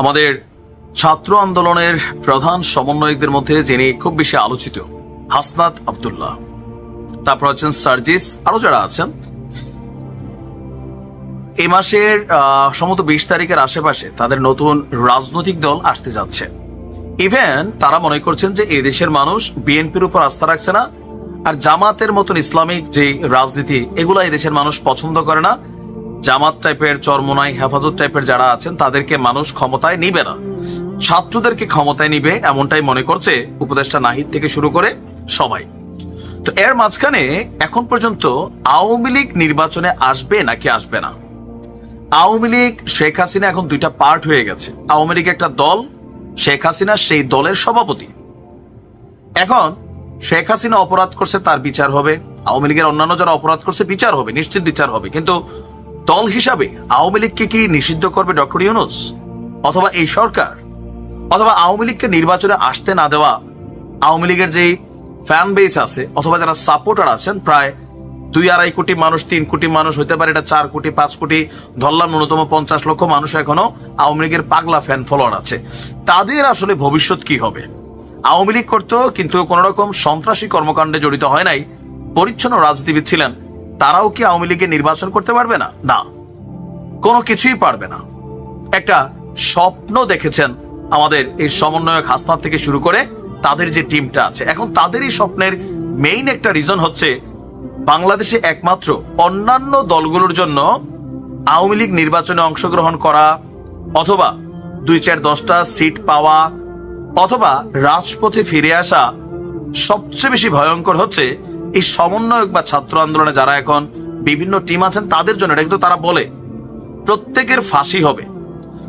আমাদের ছাত্র আন্দোলনের প্রধান সমন্বয়কদের মধ্যে যিনি খুব বেশি আলোচিত, হাসনাত আব্দুল্লাহ। তারপর আছেন সার্জিস আরও যারা আছেন। এই মাসের সম্ভবত বিশ তারিখের আশেপাশে তাদের নতুন রাজনৈতিক দল আসতে যাচ্ছে। ইভেন তারা মনে করছেন যে এই দেশের মানুষ বিএনপির উপর আস্থা রাখছে না, আর জামাতের মতন ইসলামিক যে রাজনীতি, এগুলা এই দেশের মানুষ পছন্দ করে না। জামাত টাইপের চরমোনাই, হেফাজত টাইপের যারা আছেন, তাদেরকে মানুষ ক্ষমতায় নিবে না। ছাত্রদেরকে ক্ষমতায় নিবে, এমনটাই মনে করছে উপদেষ্টা নাহিদ থেকে শুরু করে সবাই। তো এর মাঝখানে এখন পর্যন্ত আওয়ামী লীগ নির্বাচনে আসবে নাকি আসবে না? আওয়ামী লীগ, শেখ হাসিনা এখন দুইটা পার্ট হয়ে গেছে। আওয়ামী লীগ একটা দল, শেখ হাসিনা সেই দলের সভাপতি। এখন শেখ হাসিনা অপরাধ করছে, তার বিচার হবে। আওয়ামী লীগের অন্যান্য যারা অপরাধ করছে, বিচার হবে, নিশ্চিত বিচার হবে। কিন্তু দল হিসাবে আওয়ামী লীগকে কি নিষিদ্ধ করবে ডক্টর ইউনুস? অথবা এই সরকার? অথবা আওয়ামী লীগকে নির্বাচনে আসতে না দেওয়া আওয়ামী লীগের যে ফ্যান বেস আছে, অথবা যারা সাপোর্টার আছেন, প্রায় দুই আড়াই কোটি মানুষ, তিন কোটি মানুষ হতে পারে, এটা চার কোটি, পাঁচ কোটি, ধরলাম ন্যূনতম পঞ্চাশ লক্ষ মানুষ এখনও আওয়ামী লীগের পাগলা ফ্যান ফলোয়ার আছে। তাদের আসলে ভবিষ্যৎ কি হবে? আওয়ামী লীগ করতো, কিন্তু কোন রকম সন্ত্রাসী কর্মকাণ্ডে জড়িত হয় নাই, পরিচ্ছন্ন রাজনীতিবিদ ছিলেন। তারাও কি আওয়ামী লীগে নির্বাচন করতে পারবে না? না। কোনো কিছুই পারবে না। একটা স্বপ্ন দেখেছেন আমাদের এই সমন্বয়ক হাসনাত থেকে শুরু করে তাদের যে টিমটা আছে। এখন তাদেরই স্বপ্নের মেইন একটা রিজন হচ্ছে বাংলাদেশে একমাত্র অন্যান্য দলগুলোর জন্য আওয়ামী লীগ নির্বাচনে অংশগ্রহণ করা অথবা দুই চার দশটা সিট পাওয়া অথবা রাজপথে ফিরে আসা সবচেয়ে বেশি ভয়ঙ্কর হচ্ছে এই সমন্বয়ক বা ছাত্র আন্দোলনে যারা এখন বিভিন্ন টিম আছেন, তাদের জন্য এটা কিন্তু তারা বলে, প্রত্যেকের ফাঁসি হবে।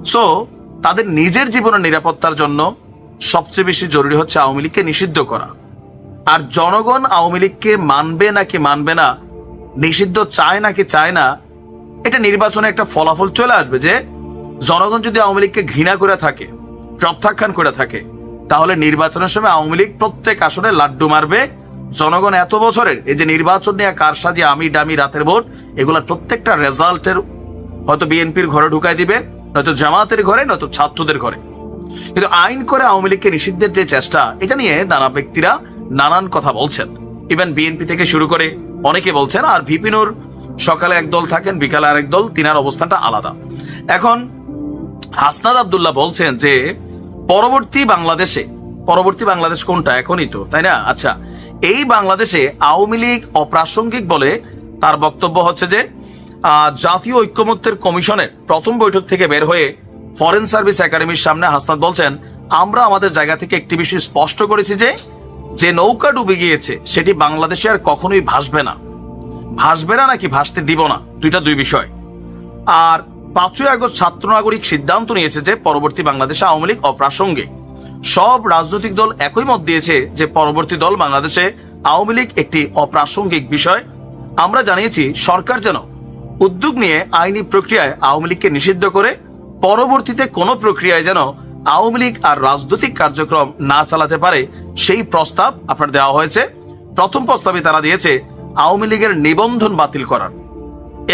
সো তাদের নিজের জীবনের নিরাপত্তার জন্য সবচেয়ে বেশি জরুরি হচ্ছে আওয়ামী লীগকে নিষিদ্ধ করা। আর জনগণ আওয়ামী লীগকে মানবে নাকি মানবে না, নিষিদ্ধ চায় নাকি চায় না, এটা নির্বাচনে একটা ফলাফল চলে আসবে যে, জনগণ যদি আওয়ামী লীগকে ঘৃণা করে থাকে, প্রত্যাখ্যান করে থাকে, তাহলে নির্বাচনের সময় আওয়ামী লীগ প্রত্যেক আসনে লাড্ডু মারবে জনগণ এত বছরের এই যে নির্বাচন নিয়ে কারসাজি আমি ডামি রাতের ভোট এগুলা প্রত্যেকটা রেজাল্টের হয়তো বিএনপির ঘরে ঢুকাই দিবে, নয়তো জামাতের ঘরে, নয়তো ছাত্রদের ঘরে। কিন্তু আইন করে আওয়ামী লীগকে নিষিদ্ধের যে চেষ্টা, এটা নিয়ে নানা ব্যক্তিরা নানান কথা বলছেন। ইভেন বিএনপি থেকে শুরু করে অনেকে বলছেন, আর ভিপিনুর সকালে এক দল থাকেন, বিকালে আরেক দল, তিনার অবস্থানটা আলাদা। এখন হাসনাদ আব্দুল্লাহ বলছেন যে, পরবর্তী বাংলাদেশে, পরবর্তী বাংলাদেশ কোনটা? এখনই তো, তাই না? আচ্ছা এই বাংলাদেশে আওয়ামী লীগ অপ্রাসঙ্গিক বলে তার বক্তব্য হচ্ছে যে জাতীয় ঐক্যমত্যের কমিশনের প্রথম বৈঠক থেকে বের হয়ে ফরেন সার্ভিস একাডেমির সামনে হাসনাত বলছেন, আমরা আমাদের জায়গা থেকে একটি বিষয় স্পষ্ট করেছি যে যে নৌকা ডুবে গিয়েছে, সেটি বাংলাদেশে আর কখনোই ভাসবে না। ভাসবে না নাকি ভাসতে দিব না, দুইটা দুই বিষয়। আর পাঁচই আগস্ট ছাত্র নাগরিক সিদ্ধান্ত নিয়েছে যে, পরবর্তী বাংলাদেশে আওয়ামী লীগ অপ্রাসঙ্গিক। সব রাজনৈতিক দল একই মত দিয়েছে যে পরবর্তী দল বাংলাদেশে আওয়ামী লীগ একটি অপ্রাসঙ্গিক বিষয়। আমরা জানিয়েছি, সরকার যেন উদ্যোগ নিয়ে আইনি প্রক্রিয়ায় আওয়ামী লীগকে নিষিদ্ধ করে, পরবর্তীতে কোনো প্রক্রিয়ায় যেন আওয়ামী লীগ আর রাজনৈতিক কার্যক্রম না চালাতে পারে, সেই প্রস্তাব আপনার দেওয়া হয়েছে। প্রথম প্রস্তাবে তারা দিয়েছে, আওয়ামী লীগের নিবন্ধন বাতিল করার।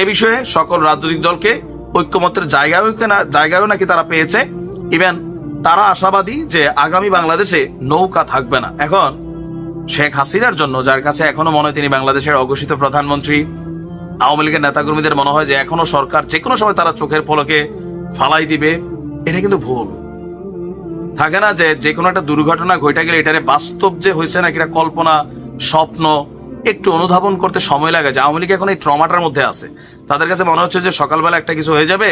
এ বিষয়ে সকল রাজনৈতিক দলকে ঐক্যমত্যের জায়গাও না জায়গাও নাকি তারা পেয়েছে। ইভেন তারা আশাবাদী যে আগামী বাংলাদেশে নৌকা থাকবে না। এখন শেখ হাসিনার জন্য, যার কাছে এখনও মনে হয় তিনি বাংলাদেশের অঘোষিত প্রধানমন্ত্রী, আওয়ামী লীগের নেতাকর্মীদের মনে হয় যে এখনও সরকার যে কোনো সময় তারা চোখের পলকে ফালাই দিবে, এটা কিন্তু ভুল। থাকে না যে যে কোনো একটা দুর্ঘটনা ঘটে গেলে এটারে বাস্তব যে হয়েছে নাকি এটা কল্পনা, স্বপ্ন, একটু অনুধাবন করতে সময় লাগে। যে আওয়ামী লীগ এখন এই ট্রমাটার মধ্যে আছে। তাদের কাছে মনে হচ্ছে যে সকালবেলা একটা কিছু হয়ে যাবে,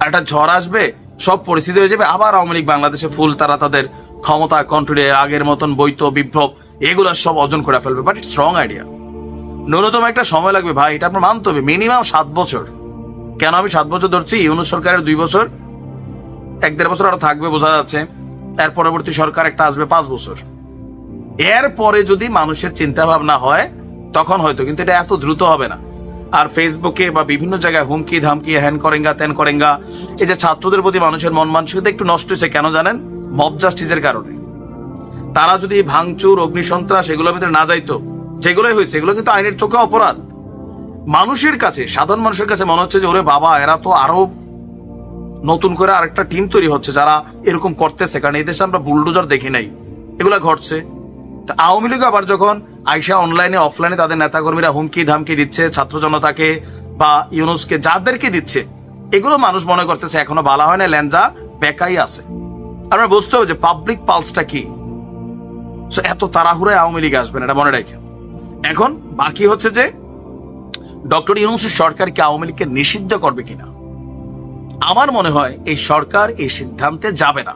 আর একটা ঝড় আসবে সব পরিস্থিতি হয়ে যাবে। আবার আওয়ামী লীগ বাংলাদেশে ফুল তারা তাদের ক্ষমতা কন্ট্রোলে আগের মতন বৈত বিপ্লব, এগুলো সব অর্জন করে ফেলবে। বাট ইটস রং আইডিয়া ন্যূনতম একটা সময় লাগবে ভাই, এটা আপনার মানতে হবে। মিনিমাম সাত বছর। কেন আমি সাত বছর ধরছি? ইউনুস সরকারের দুই বছর, এক দেড় বছর আরও থাকবে, বোঝা যাচ্ছে। এর পরবর্তী সরকার একটা আসবে পাঁচ বছর। এর পরে যদি মানুষের চিন্তা ভাবনা হয়, তখন হয়তো, কিন্তু এটা এত দ্রুত হবে না। আর ফেসবুকে বা বিভিন্ন জায়গায় হুমকি, ধামকি, হ্যান করেঙ্গা, ত্যান করেঙ্গা। এই যে ছাত্রদের প্রতি মানুষের মন মানসিকতা একটু নষ্ট হয়েছে, কেন জানেন? মব জাস্টিসের কারণে। তারা যদি ভাঙচুর, অগ্নিসন্ত্রাস এগুলোর ভিতরে না যাইতো, যেগুলোই হয়েছে এগুলো কিন্তু আইনের চোখে অপরাধ। মানুষের কাছে, সাধারণ মানুষের কাছে মনে হচ্ছে যে, ওরে বাবা, এরা তো আরও নতুন করে আরেকটা টিম তৈরি হচ্ছে, যারা এরকম করতেছে। কারণ এই দেশে আমরা বুলডোজার দেখি নাই। এগুলা ঘটছে। আওয়ামী লীগ আবার যখন আইসা অনলাইনে অফলাইনে তাদের নেতাকর্মীরা হুমকি ধামকি দিচ্ছে ছাত্র জনতাকে বা ইউনুসকে যাদেরকে দিচ্ছে এগুলো মানুষ মনে করতেছে এখনও ভালো হয় না ল্যাঞ্জা বেকাই আছে। আমরা বুঝতে হবে যে পাবলিক পালসটা কি। So, এত তাড়াহুড়ায় আওয়ামী লীগ আসবেন এটা মনে রাখেন। এখন বাকি হচ্ছে যে ডক্টর ইউনুস সরকার কি আওয়ামী লীগকে নিষিদ্ধ করবে কিনা? আমার মনে হয় এই সরকার এই সিদ্ধান্তে যাবে না।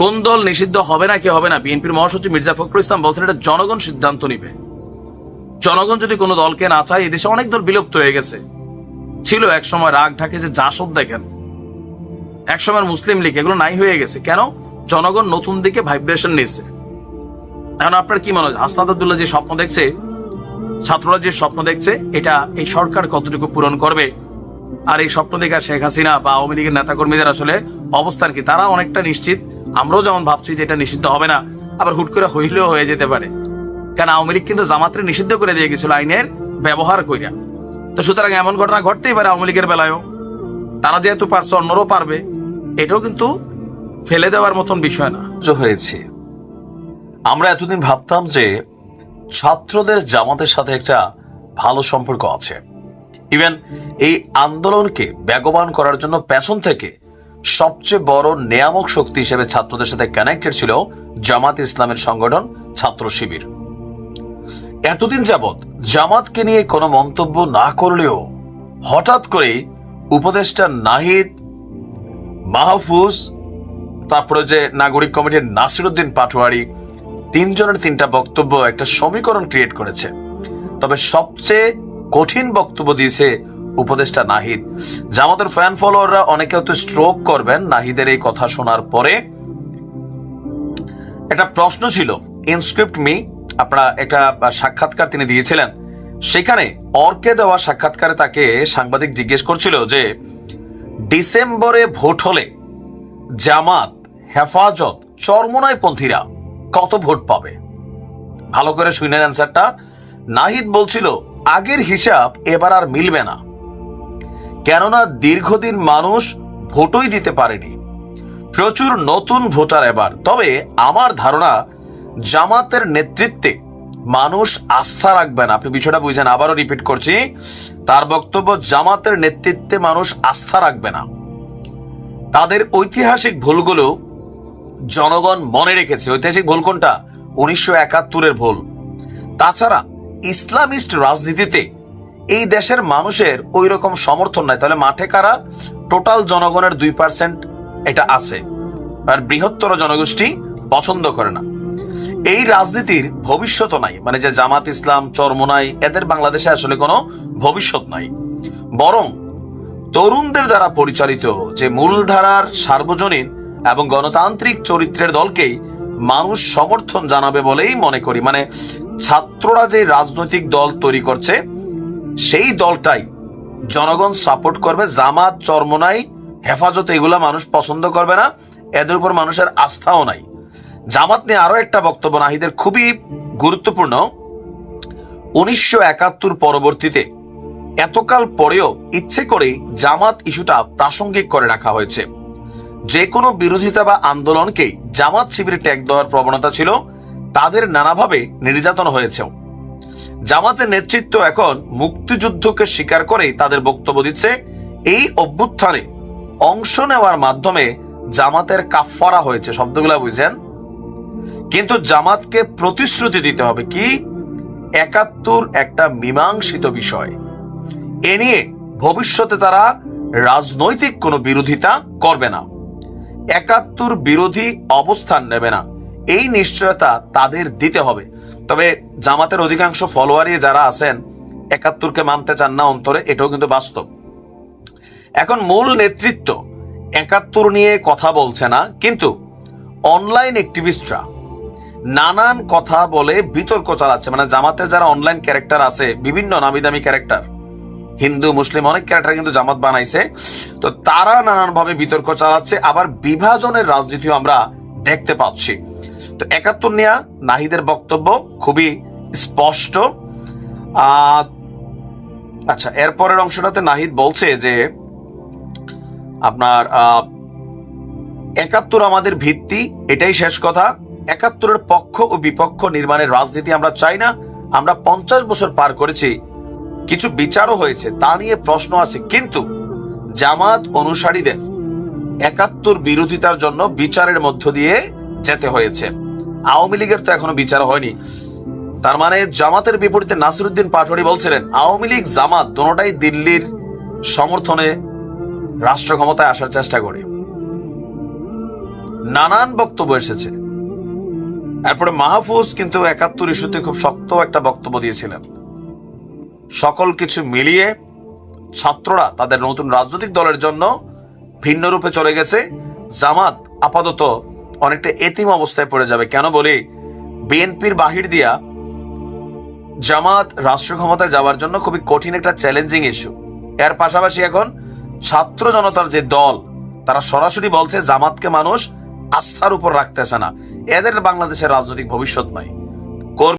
কোন দল নিষিদ্ধ হবে না কি হবে না? বিএনপির মহাসচিব মির্জা ফখরুল ইসলাম বলছেন এটা জনগণ সিদ্ধান্ত নিবে। জনগণ যদি কোনো দলকে না চায়, এই দেশে অনেক দল বিলুপ্ত হয়ে গেছে। ছিল এক সময় রাগ ঢাকে যে যা সব দেখেন। এক সময় মুসলিম লীগ, এগুলো নাই হয়ে গেছে। কেন? জনগণ নতুন দিকে ভাইব্রেশন নিয়েছে। এখন আপনার কি মনে হয় হাসনাদ আব্দুল্লাহ যে স্বপ্ন দেখছে, ছাত্ররা যে স্বপ্ন দেখছে, এটা এই সরকার কতটুকু পূরণ করবে? আর এই স্বপ্ন দেখা শেখ হাসিনা বা আওয়ামী লীগের নেতাকর্মীদের আসলে অবস্থান কি? তারা অনেকটা নিশ্চিত আমরাও যেমন ভাবছি যে এটা নিষিদ্ধ হবে না, আবার হুট করে হইলেও হয়ে যেতে পারে। কারণ আওয়ামী কিন্তু জামাত্রে নিষিদ্ধ করে দিয়ে গেছিল আইনের ব্যবহার কইরা। তো সুতরাং এমন ঘটনা ঘটতেই পারে আওয়ামী লীগের বেলায়ও। তারা যেহেতু পারছে, অন্যরাও পারবে, এটাও কিন্তু ফেলে দেওয়ার মতন বিষয় না। হয়েছে। আমরা এতদিন ভাবতাম যে ছাত্রদের জামাতের সাথে একটা ভালো সম্পর্ক আছে। ইভেন এই আন্দোলনকে বেগবান করার জন্য পেছন থেকে সবচেয়ে বড় নিয়ামক শক্তি হিসেবে ছাত্রদের সাথে কানেক্টেড ছিল জামাত ইসলামের সংগঠন ছাত্র শিবির। এতদিন যাবৎ জামাতকে নিয়ে কোনো মন্তব্য না করলেও হঠাৎ করে উপদেষ্টা নাহিদ মাহফুজ, তারপরে যে নাগরিক কমিটির নাসিরুদ্দিন পাটোয়ারি, তিনজনের তিনটা বক্তব্য একটা সমীকরণ ক্রিয়েট করেছে। তবে সবচেয়ে কঠিন বক্তব্য দিয়েছে উপদেষ্টা নাহিদ। জামাতের ফ্যান ফলোয়াররা অনেকে হয়তো স্ট্রোক করবেন। নাহিদের এই কথা শোনার পরে একটা প্রশ্ন ছিল ইনস্ক্রিপ্ট মি আপনারা একটা সাক্ষাৎকার তিনি দিয়েছিলেন। সেখানে অর্কে দেওয়া সাক্ষাৎকারে তাকে সাংবাদিক জিজ্ঞেস করছিল যে, ডিসেম্বরে ভোট হলে জামাত, হেফাজত চরমনায় পন্থীরা কত ভোট পাবে? ভালো করে শুনেন অ্যান্সারটা নাহিদ বলছিল, আগের হিসাব এবার আর মিলবে না। কেননা দীর্ঘদিন মানুষ ভোটই দিতে পারেনি। প্রচুর নতুন ভোটার এবার। তবে আমার ধারণা, জামাতের নেতৃত্বে মানুষ আস্থা রাখবেন। আপনি বিষয়টা বুঝেন, আবারও রিপিট করছি। তার বক্তব্য, জামাতের নেতৃত্বে মানুষ আস্থা রাখবে না। তাদের ঐতিহাসিক ভুলগুলো জনগণ মনে রেখেছে। ঐতিহাসিক ভুল কোনটা? উনিশশো একাত্তরের ভুল। তাছাড়া ইসলামিস্ট রাজনীতিতে এই দেশের মানুষের ওই রকম সমর্থন নাই। তাহলে মাঠে কারা? টোটাল জনগণের দুই পার্সেন্ট এটা আছে। আর বৃহত্তর জনগোষ্ঠী পছন্দ করে না। এই রাজনীতির ভবিষ্যৎ নাই। মানে যে জামাত ইসলাম, চরমোনাই, এদের বাংলাদেশে আসলে কোনো ভবিষ্যৎ নাই। বরং তরুণদের দ্বারা পরিচালিত যে মূলধারার সার্বজনীন এবং গণতান্ত্রিক চরিত্রের দলকেই মানুষ সমর্থন জানাবে বলেই মনে করি। মানে ছাত্ররা যে রাজনৈতিক দল তৈরি করছে সেই দলটাই জনগণ সাপোর্ট করবে, জামাত, চরমনাই, হেফাজত এগুলা মানুষ পছন্দ করবে না, এদের উপর মানুষের আস্থাও নাই। জামাত নিয়ে আরও একটা বক্তব্য নাহিদের খুবই গুরুত্বপূর্ণ। উনিশশো একাত্তর পরবর্তীতে এতকাল পরেও ইচ্ছে করেই জামাত ইস্যুটা প্রাসঙ্গিক করে রাখা হয়েছে। যে কোনো বিরোধিতা বা আন্দোলনকেই জামাত শিবিরে ট্যাগ দেওয়ার প্রবণতা ছিল, তাদের নানাভাবে নির্যাতন হয়েছেও। জামাতের নেতৃত্ব এখন মুক্তিযুদ্ধকে স্বীকার করেই তাদের বক্তব্য দিচ্ছে। এই অভ্যুত্থানে অংশ নেওয়ার মাধ্যমে জামাতের কাফারা হয়েছে, শব্দগুলা বুঝেন। কিন্তু জামাতকে প্রতিশ্রুতি দিতে হবে কি? একাত্তর একটা মীমাংসিত বিষয়। এ নিয়ে ভবিষ্যতে তারা রাজনৈতিক কোনো বিরোধিতা করবে না। একাত্তর বিরোধী অবস্থান নেবে না। এই নিশ্চয়তা তাদের দিতে হবে। তবে জামাতের অধিকাংশ ফলোয়ারই যারা আছেন, একাত্তরকে মানতে চান না অন্তরে, এটাও কিন্তু বাস্তব। এখন মূল নেতৃত্ব একাত্তর নিয়ে কথা বলছে না, কিন্তু অনলাইন অ্যাক্টিভিস্টরা নানান কথা বলে বিতর্ক চালাচ্ছে। মানে জামাতের যারা অনলাইন ক্যারেক্টার আছে, বিভিন্ন নামি দামি ক্যারেক্টার হিন্দু, মুসলিম, অনেক ক্যারেক্টার কিন্তু জামাত বানাইছে, তো তারা নানানভাবে বিতর্ক চালাচ্ছে। আবার বিভাজনের রাজনীতিও আমরা দেখতে পাচ্ছি। তো একাত্তর নিয়ে নাহিদের বক্তব্য খুবই স্পষ্ট। আচ্ছা এরপরের অংশটাতে নাহিদ বলছে যে, আপনার একাত্তর আমাদের ভিত্তি, এটাই শেষ কথা। একাত্তরের পক্ষ ও বিপক্ষ নির্মাণের রাজনীতি আমরা চাই না। আমরা পঞ্চাশ বছর পার করেছি, কিছু বিচারও হয়েছে, তা নিয়ে প্রশ্ন আছে। কিন্তু জামাত অনুসারীদের একাত্তর বিরোধিতার জন্য বিচারের মধ্য দিয়ে যেতে হয়েছে। আওয়ামী লীগের তো এখনও বিচার হয়নি। তার মানে জামাতের বিপরীতে নাসিরুদ্দিন পাটোয়ারি বলছিলেন, আওয়ামী লীগ, জামাত দোনোটাই দিল্লির সমর্থনে রাষ্ট্র ক্ষমতায় আসার চেষ্টা করে। নানান বক্তব্য এসেছে। এরপরে মাহফুজ কিন্তু একাত্তর ইস্যুতে খুব শক্ত একটা বক্তব্য দিয়েছিলেন। সকল কিছু মিলিয়ে ছাত্ররা তাদের নতুন রাজনৈতিক দলের জন্য ভিন্ন রূপে চলে গেছে। জামাত আপাতত অনেকটা এতিম অবস্থায় পড়ে যাবে। কেন বলি? বিএনপির বাহির দিয়া জামাত রাষ্ট্র ক্ষমতায় যাওয়ার জন্য খুবই কঠিন একটা চ্যালেঞ্জিং ইস্যু এর পাশাপাশি এখন ছাত্র জনতার যে দল, তারা সরাসরি বলছে, জামাতকে মানুষ আস্থার উপর রাখতেছে না। এদের বাংলাদেশের রাজনৈতিক ভবিষ্যৎ নাই